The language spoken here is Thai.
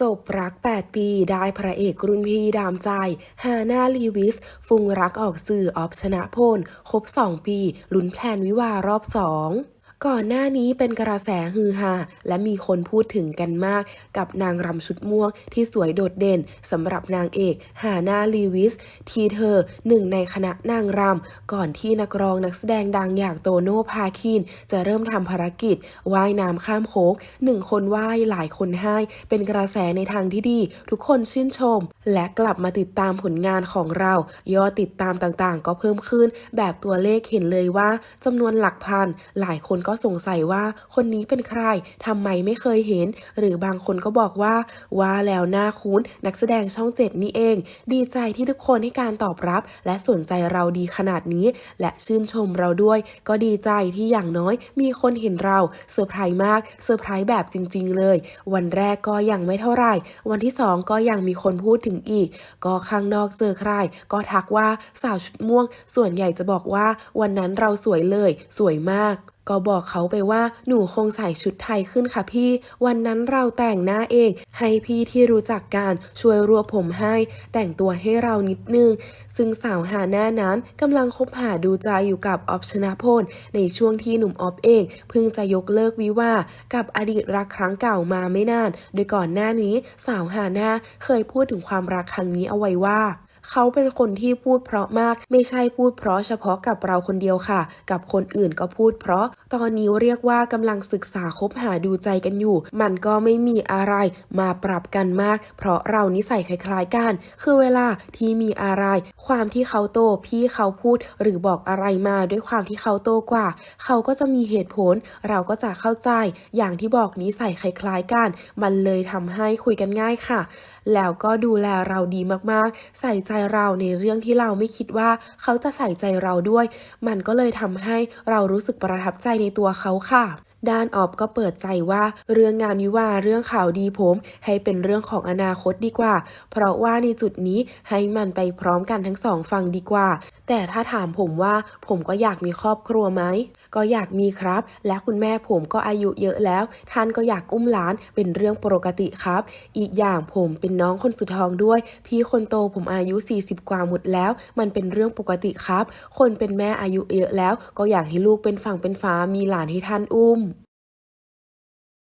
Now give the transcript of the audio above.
จบรัก 8 ปี ได้พระเอกรุ่นพี่ดามใจ ฮาน่าลีวิส ฟุงรักออกสื่อออฟชนะพล ครบ 2 ปี ลุ้นแพลนวิวารอบ2 ก่อนหน้านี้เป็นกระแสฮือฮาและมีคนพูดถึงกันมาก กับนางรำชุดม่วงที่สวยโดดเด่นสำหรับนางเอกฮาน่าลีวิส ที่เธอหนึ่งในคณะนางรำก่อนที่นักร้องนักแสดงดังอย่างโตโน่พาคิน จะเริ่มทำภารกิจว่ายน้ำข้ามโค้งหนึ่งคนว่ายหลายคนให้ เป็นกระแสในทางที่ดี ทุกคนชื่นชม และกลับมาติดตามผลงานของเรา ยอดติดตามต่างๆ ก็เพิ่มขึ้น แบบตัวเลขเห็นเลยว่าจำนวนหลักพันหลายคนก็สงสัยว่าคนนี้เป็นใครทำไมไม่เคยเห็น หรือบางคนก็บอกว่า ว่าแล้วหน้าคุ้นนักแสดงช่องเจ็ดนี่เอง ดีใจที่ทุกคนให้การตอบรับ และสนใจเราดีขนาดนี้ และชื่นชมเราด้วย ก็ดีใจที่อย่างน้อยมีคนเห็นเราเซอร์ไพรส์มากเซอร์ไพรส์แบบจริง ๆ เลย วันแรกก็ยังไม่เท่าไหร่ วันที่สองก็ยังมีคนพูดถึงอีก ก็ข้างนอกเจอใคร ก็ทักว่าสาวชุดม่วง ส่วนใหญ่จะบอกว่าวันนั้นเราสวยเลย สวยมาก ก็บอกเขาไปว่าหนูคงใส่ชุดไทยขึ้นค่ะพี่ วันนั้นเราแต่งหน้าเอง ให้พี่ที่รู้จักกันช่วยรวบผมให้ แต่งตัวให้เรานิดนึง ซึ่งสาวหาหน้านั้นกำลังคบหาดูใจอยู่กับออฟชนะพลในช่วงที่หนุ่มออฟเองเพิ่งจะยกเลิกวิวากับอดีตรักครั้งเก่ามาไม่นาน โดยก่อนหน้านี้สาวหาหน้าเคยพูดถึงความรักครั้งนี้เอาไว้ว่า เขาเป็นคนที่พูดเพราะมาก ไม่ใช่พูดเพราะเฉพาะกับเราคนเดียวค่ะ กับคนอื่นก็พูดเพราะ ตอนนี้เรียกว่ากำลังศึกษาคบหาดูใจกันอยู่ มันก็ไม่มีอะไรมาปรับกันมาก เพราะเรานิสัยคล้ายๆกัน คือเวลาที่มีอะไร ความที่เขาโตพี่เขาพูดหรือบอกอะไรมาด้วยความที่เขาโตกว่า เขาก็จะมีเหตุผล เราก็จะเข้าใจ อย่างที่บอกนิสัยคล้ายๆกัน มันเลยทำให้คุยกันง่ายค่ะ แล้วก็ดูแลเราดีมากๆ ใส่ใจเราในเรื่องที่เราไม่คิดว่าเขาจะใส่ใจเราด้วย มันก็เลยทำให้เรารู้สึกประทับใจในตัวเขาค่ะ ด้านออบก็เปิดใจว่าเรื่องงานวิวาเรื่องข่าวดีผม ให้เป็นเรื่องของอนาคตดีกว่า เพราะว่าในจุดนี้ให้มันไปพร้อมกันทั้งสองฝั่งดีกว่า แต่ถ้าถามผมว่าผมก็อยากมีครอบครัวไหมก็อยากมีครับ และคุณแม่ผมก็อายุเยอะแล้ว ท่านก็อยากอุ้มหลานเป็นเรื่องปกติครับ อีกอย่างผมเป็นน้องคนสุดท้องด้วย พี่คนโตผมอายุ 40 กว่าหมดแล้ว มันเป็นเรื่องปกติครับ คนเป็นแม่อายุเยอะแล้ว ก็อยากให้ลูกเป็นฝั่งเป็นฟ้ามีหลานให้ท่านอุ้ม